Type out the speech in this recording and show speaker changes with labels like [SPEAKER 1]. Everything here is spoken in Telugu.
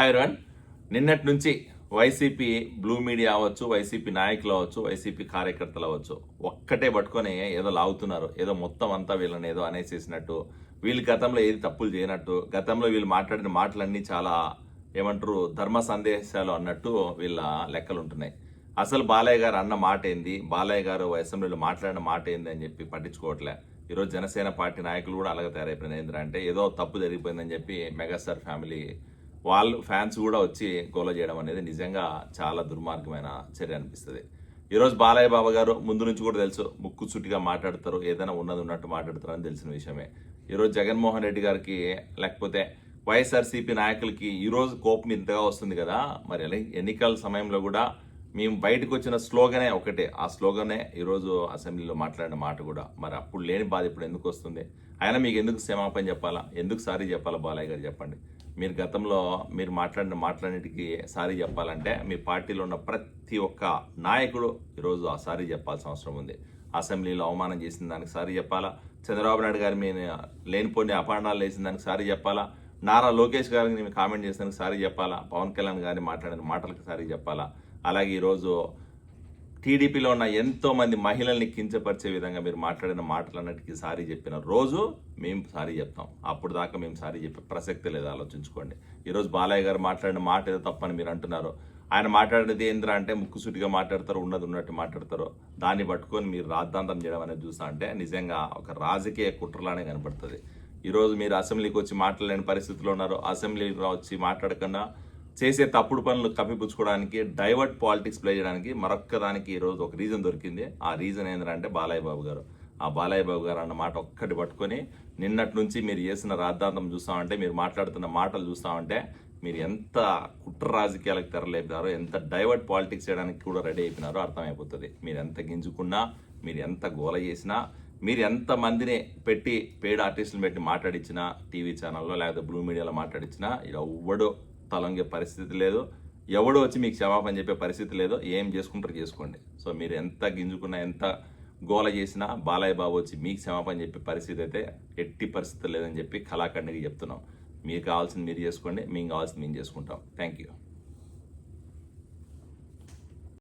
[SPEAKER 1] ఐరన్ నిన్నటి నుంచి వైసీపీ బ్లూ మీడియా అవ్వచ్చు వైసీపీ నాయకులు అవ్వచ్చు వైసీపీ కార్యకర్తలు అవ్వచ్చు ఒక్కటే పట్టుకొని ఏదో లాగుతున్నారు ఏదో మొత్తం అంతా వీళ్ళని ఏదో అనేసేసినట్టు వీళ్ళు గతంలో ఏది తప్పులు చేయనట్టు గతంలో వీళ్ళు మాట్లాడిన మాటలన్నీ చాలా ఏమంటారు ధర్మ సందేశాలు అన్నట్టు వీళ్ళ లెక్కలు ఉంటున్నాయి అసలు బాలయ్య గారు అన్న మాట ఏంది? బాలయ్య గారు అసెంబ్లీలో మాట్లాడిన మాట ఏంది అని చెప్పి పట్టించుకోవట్లే. ఈరోజు జనసేన పార్టీ నాయకులు కూడా అలాగే తయారైపోయినాయి. ఏంటంటే ఏదో తప్పు జరిగిపోయిందని చెప్పి మెగాస్టార్ ఫ్యామిలీ వాళ్ళు ఫ్యాన్స్ కూడా వచ్చి గోల చేయడం అనేది నిజంగా చాలా దుర్మార్గమైన చర్య అనిపిస్తుంది. ఈరోజు బాలయ్య బాబా గారు ముందు నుంచి కూడా తెలుసు ముక్కు చుట్టిగా మాట్లాడతారు ఏదైనా ఉన్నది ఉన్నట్టు మాట్లాడతారు అని తెలిసిన విషయమే. ఈరోజు జగన్మోహన్ రెడ్డి గారికి లేకపోతే వైఎస్ఆర్సీపీ నాయకులకి ఈరోజు కోపం ఇంతగా వస్తుంది కదా మరి ఎన్నికల సమయంలో కూడా మేము బయటకు వచ్చిన స్లోగనే ఒకటే. ఆ స్లోగనే ఈరోజు అసెంబ్లీలో మాట్లాడిన మాట కూడా. మరి అప్పుడు లేని బాధ ఇప్పుడు ఎందుకు వస్తుంది? అయినా మీకు ఎందుకు క్షమాపణ చెప్పాలా? ఎందుకు సారీ చెప్పాలా బాలయ్య గారు చెప్పండి. మీరు గతంలో మీరు మాట్లాడిన మాట్లాడినటికి సారీ చెప్పాలంటే మీ పార్టీలో ఉన్న ప్రతి ఒక్క నాయకుడు ఈరోజు ఆ సారీ చెప్పాల్సిన అవసరం ఉంది. అసెంబ్లీలో అవమానం చేసిన దానికి సారీ చెప్పాలా? చంద్రబాబు నాయుడు గారి మీ లేనిపోని అపాండాలు వేసిన దానికి సారీ చెప్పాలా? నారా లోకేష్ గారికి నేను కామెంట్ చేసినందుకు సారీ చెప్పాలా? పవన్ కళ్యాణ్ గారిని మాట్లాడిన మాటలకు సారీ చెప్పాలా? అలాగే ఈరోజు టీడీపీలో ఉన్న ఎంతో మంది మహిళల్ని కించపరిచే విధంగా మీరు మాట్లాడిన మాటలన్నిటికీ సారీ చెప్పిన రోజు మేము సారీ చెప్తాం. అప్పుడు దాకా మేము సారీ చెప్పే ప్రసక్తి లేదు ఆలోచించుకోండి. ఈరోజు బాలయ్య గారు మాట్లాడిన మాట ఏదో తప్పని మీరు అంటున్నారు. ఆయన మాట్లాడేది ఏంద్రా అంటే ముక్కుసూటిగా మాట్లాడతారు ఉన్నది ఉన్నట్టు మాట్లాడతారు దాన్ని పట్టుకొని మీరు రాద్ధాంతం చేయడం అనేది చూసా అంటే నిజంగా ఒక రాజకీయ కుట్రలానే కనబడుతుంది ఈరోజు మీరు అసెంబ్లీకి వచ్చి మాట్లాడలేని పరిస్థితిలో ఉన్నారు. అసెంబ్లీలో వచ్చి మాట్లాడకుండా చేసే తప్పుడు పనులు కప్పిపుచ్చుకోవడానికి డైవర్ట్ పాలిటిక్స్ ప్లే చేయడానికి మరొక్క దానికి ఈరోజు ఒక రీజన్ దొరికింది. ఆ రీజన్ ఏంటంటే బాలయ్య బాబు గారు. ఆ బాలయ్య బాబు గారు అన్న మాట ఒక్కటి పట్టుకొని నిన్నటి నుంచి మీరు చేసిన రాద్ధాంతం చూస్తామంటే మీరు మాట్లాడుతున్న మాటలు చూస్తామంటే మీరు ఎంత కుట్ర రాజకీయాలకు తెరలేపినారో ఎంత డైవర్ట్ పాలిటిక్స్ చేయడానికి కూడా రెడీ అయిపోయినారో అర్థమైపోతుంది. మీరు ఎంత గింజుకున్నా మీరు ఎంత గోల చేసినా మీరు ఎంత మందిని పెట్టి పేడ్ ఆర్టిస్టులు పెట్టి మాట్లాడించినా టీవీ ఛానల్లో లేకపోతే బ్లూ మీడియాలో మాట్లాడించినా ఎవ్వడో తలొంగే పరిస్థితి లేదు. ఎవడో వచ్చి మీకు క్షమాపణ చెప్పే పరిస్థితి లేదు. ఏం చేసుకుంటారు చేసుకోండి. సో మీరు ఎంత గింజుకున్నా ఎంత గోల చేసినా బాలయ్య బాబు వచ్చి మీకు క్షమాపణ చెప్పే పరిస్థితి అయితే ఎట్టి పరిస్థితి లేదని చెప్పి కళాఖండికి చెప్తున్నాం. మీకు కావాల్సింది మీరు చేసుకోండి మీకు కావాల్సింది మేము చేసుకుంటాం. Thank you